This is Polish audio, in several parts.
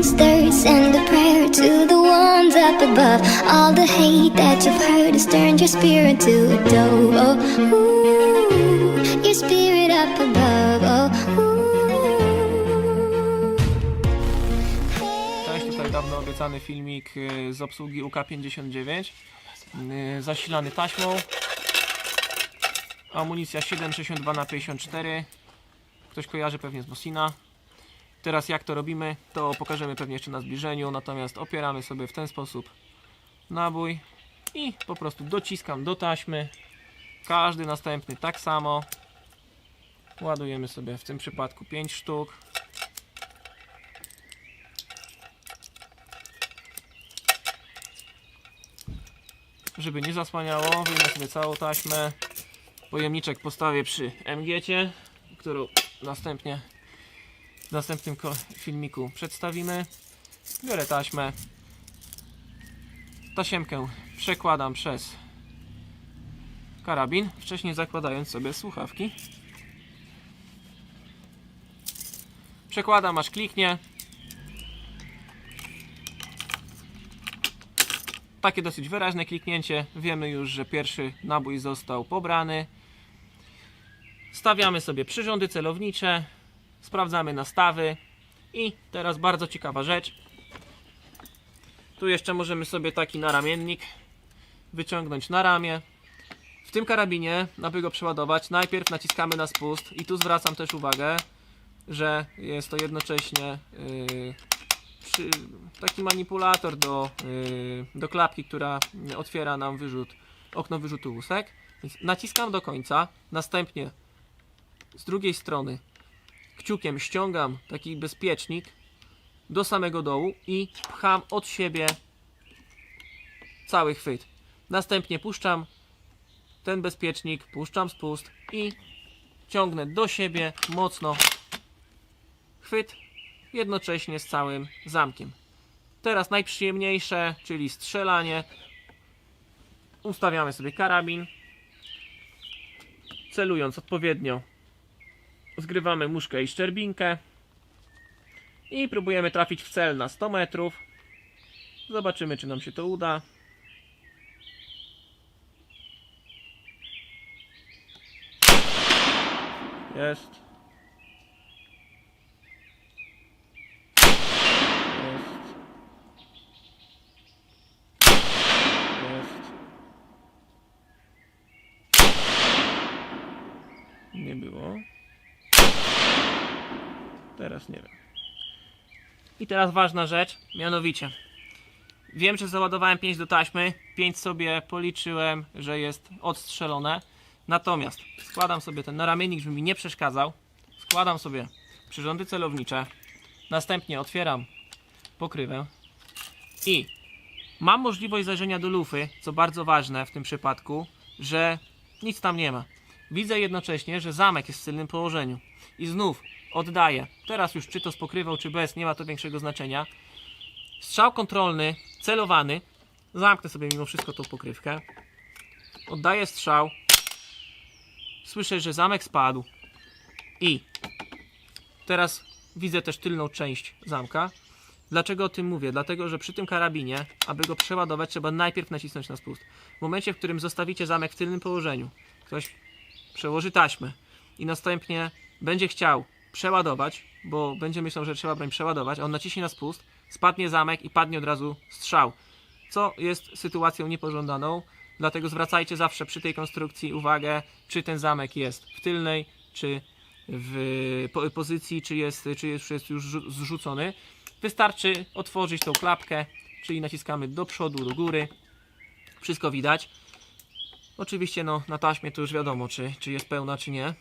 mind's thirst send a prayer to the ones up above. All the hate that you've heard has turned your spirit to a dove. Oh, ooh, your spirit up above. Oh. Cześć, tutaj dawno obiecany filmik y, z obsługi UK59 y, zasilany taśmą amunicja 7,62 na 54 ktoś kojarzy pewnie z Mosina teraz jak to robimy to pokażemy pewnie jeszcze na zbliżeniu natomiast opieramy sobie w ten sposób nabój i po prostu dociskam do taśmy. Każdy następny tak samo. Ładujemy sobie w tym przypadku 5 sztuk. Żeby nie zasłaniało, wyjmę sobie całą taśmę. Pojemniczek postawię przy MG, którą następnie w następnym filmiku przedstawimy. Biorę taśmę. Tasiemkę przekładam przez karabin, wcześniej zakładając sobie słuchawki. Przekładam aż kliknie. Takie dosyć wyraźne kliknięcie. Wiemy już, że pierwszy nabój został pobrany. Stawiamy sobie przyrządy celownicze. Sprawdzamy nastawy. I teraz bardzo ciekawa rzecz. Tu jeszcze możemy sobie taki naramiennik wyciągnąć na ramię. W tym karabinie, aby go przeładować, najpierw naciskamy na spust. I tu zwracam też uwagę, że jest to jednocześnie yy, przy, taki manipulator do, yy, do klapki, która otwiera nam wyrzut, okno wyrzutu łusek. Więc naciskam do końca, następnie z drugiej strony kciukiem ściągam taki bezpiecznik do samego dołu i pcham od siebie cały chwyt. Następnie puszczam ten bezpiecznik, puszczam spust i ciągnę do siebie mocno chwyt jednocześnie z całym zamkiem. Teraz najprzyjemniejsze, czyli strzelanie. Ustawiamy sobie karabin. Celując odpowiednio, zgrywamy muszkę i szczerbinkę. I próbujemy trafić w cel na 100 metrów. Zobaczymy, czy nam się to uda. Jest. Jest. Nie było. Teraz nie wiem. I teraz ważna rzecz, mianowicie. Wiem, że załadowałem 5 do taśmy. 5 sobie policzyłem, że jest odstrzelone. Natomiast składam sobie ten naramiennik, żeby mi nie przeszkadzał. Składam sobie przyrządy celownicze. Następnie otwieram pokrywę i mam możliwość zajrzenia do lufy, co bardzo ważne w tym przypadku, że nic tam nie ma. Widzę jednocześnie, że zamek jest w tylnym położeniu i znów oddaję. Teraz już czy to z czy bez, nie ma to większego znaczenia. Strzał kontrolny, celowany. Zamknę sobie mimo wszystko tą pokrywkę. Oddaję strzał. Słyszę, że zamek spadł. I teraz widzę też tylną część zamka. Dlaczego o tym mówię? Dlatego, że przy tym karabinie, aby go przeładować, trzeba najpierw nacisnąć na spust. W momencie, w którym zostawicie zamek w tylnym położeniu, ktoś przełoży taśmę i następnie będzie chciał przeładować, bo będzie myślał, że trzeba broń przeładować, a on naciśnie na spust, spadnie zamek i padnie od razu strzał, co jest sytuacją niepożądaną. Dlatego zwracajcie zawsze przy tej konstrukcji uwagę, czy ten zamek jest w tylnej, czy w po- pozycji, czy jest, czy jest, jest już rzu- zrzucony. Wystarczy otworzyć tą klapkę, czyli naciskamy do przodu, do góry. Wszystko widać. Oczywiście no, na taśmie to już wiadomo, czy, czy jest pełna, czy nie.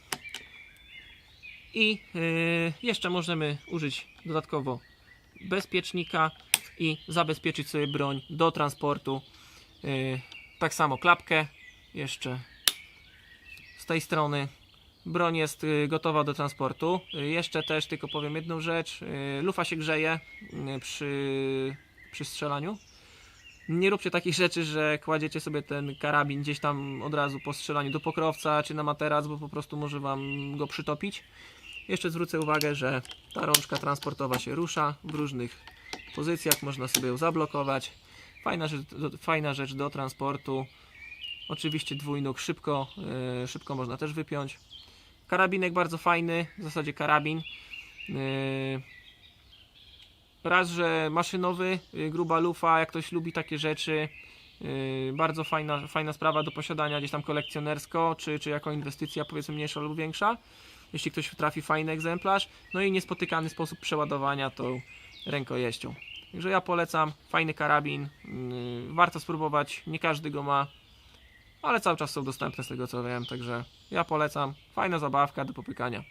I yy, jeszcze możemy użyć dodatkowo bezpiecznika i zabezpieczyć sobie broń do transportu. Yy, tak samo klapkę jeszcze z tej strony. Broń jest y, gotowa do transportu. Y, Jeszcze też tylko powiem jedną rzecz. Y, Lufa się grzeje y, przy, przy strzelaniu. Nie róbcie takich rzeczy, że kładziecie sobie ten karabin gdzieś tam od razu po strzelaniu do pokrowca czy na materac, bo po prostu może wam go przytopić. Jeszcze zwrócę uwagę, że ta rączka transportowa się rusza w różnych pozycjach, można sobie ją zablokować. Fajna rzecz do, fajna rzecz do transportu. Oczywiście dwójnóg szybko, yy, szybko można też wypiąć. Karabinek bardzo fajny, w zasadzie karabin. Yy, raz, że maszynowy, yy, gruba lufa, jak ktoś lubi takie rzeczy. Yy, bardzo fajna, fajna sprawa do posiadania gdzieś tam kolekcjonersko, czy, czy jako inwestycja powiedzmy mniejsza lub większa jeśli ktoś trafi fajny egzemplarz, no i niespotykany sposób przeładowania tą rękojeścią. Także ja polecam, fajny karabin, mm, warto spróbować, nie każdy go ma, ale cały czas są dostępne z tego co wiem, także ja polecam, fajna zabawka. Do popykania.